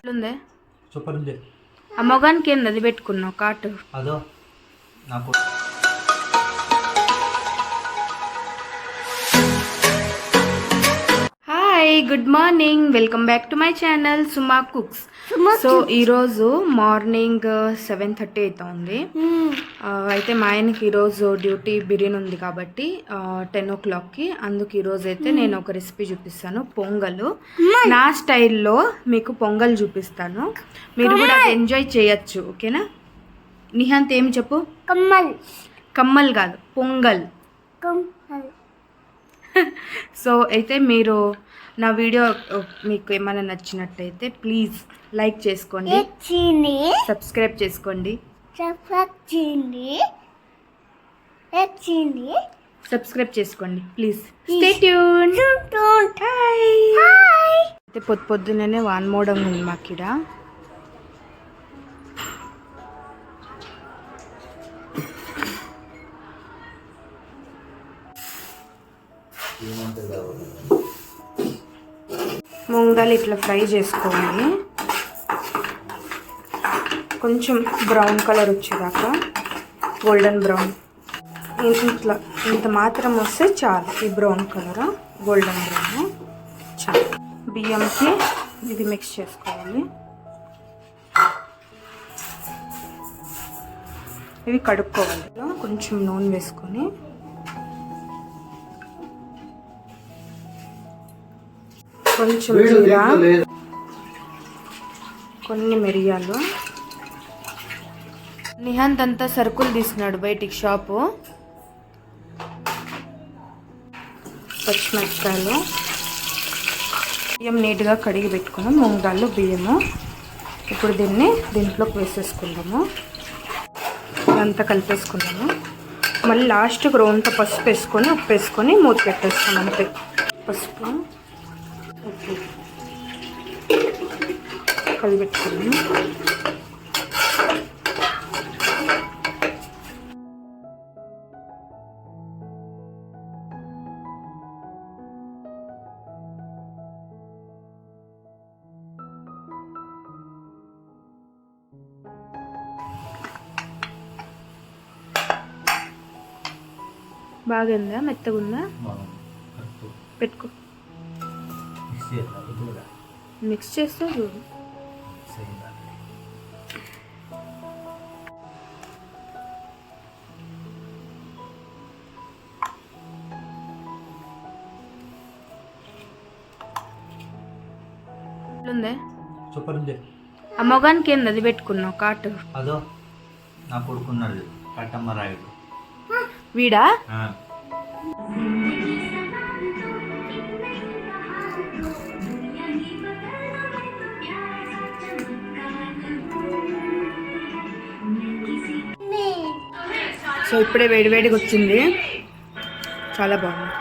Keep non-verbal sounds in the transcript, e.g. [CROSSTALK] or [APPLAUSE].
ఎట్లుందే? Super ఉంది. ఆ మొగానికి ఏంది అది పెట్టుకున్నావు? కాటు అదో నాకు good morning. Welcome back to my channel Suma cooks. So ఈరోజు మార్నింగ్ సెవెన్ థర్టీ అవుతుంది అయితే మా ఆయనకి ఈరోజు డ్యూటీ బిర్యానీ ఉంది కాబట్టి టెన్ ఓ క్లాక్కి అందుకు ఈరోజు అయితే నేను ఒక రెసిపీ చూపిస్తాను. పొంగల్. నా స్టైల్లో మీకు పొంగల్ చూపిస్తాను. మీరు కూడా ఎంజాయ్ చేయొచ్చు ఓకేనా? నిహాంత్ ఏం చెప్పు? కమ్మల్. కమ్మల్ కాదు పొంగల్. [LAUGHS] సో అయితే మీరు నా వీడియో మీకు ఏమైనా నచ్చినట్టయితే ప్లీజ్ లైక్ చేసుకోండి. సబ్స్క్రైబ్ చేసుకోండి. సబ్స్క్రైబ్ చేసుకోండి please. Stay tune hi hi అయితే పొద్దు పొద్దునే వాన్ మోడం ఉంది మాకిడ ముంగాలు ఇట్లా ఫ్రై చేసుకోవాలి కొంచెం బ్రౌన్ కలర్ వచ్చేదాకా గోల్డెన్ బ్రౌన్. ఇట్లా ఇంత మాత్రం వస్తే చాలు. ఈ బ్రౌన్ కలర్ గోల్డెన్ బ్రౌన్. చాలు. బియ్యంకి ఇది మిక్స్ చేసుకోవాలి. ఇవి కడుక్కోవాలి. కొంచెం నూనె వేసుకొని కొంచెం జీరా కొన్ని మిరియాలు. నిహాంత్ అంతా సరుకులు తీసుకున్నాడు బయటికి షాపు. పచ్చిమిరపకాయలు. బియ్యం నీట్గా కడిగి పెట్టుకున్నాం. మూంగ్ దాళ్ళు బియ్యము. ఇప్పుడు దీన్ని దీంట్లోకి వేసేసుకుందాము. ఇదంతా కలిపేసుకున్నాము మళ్ళీ లాస్ట్కి రోంత పసుపు వేసుకొని ఉప్పు వేసుకొని మూత పెట్టేస్తాం అంతే. పసుపు. ఉప్పు కలిపెట్టుకున్నాము బాగుందా. మెత్తగుందా పెట్టుకో. మిక్స్ చేస్తే చూడు. ఎట్లుందే సూపర్ ఉంది ఆ మొగానికి ఏంది అది పెట్టుకున్నావు కాటు? అదో నా కొడుకున్నాడు. కట్టమ్మ రాయుడు. వీడా? సో ఇప్పుడే వేడివేడిగా వచ్చింది. చాలా బాగుంది.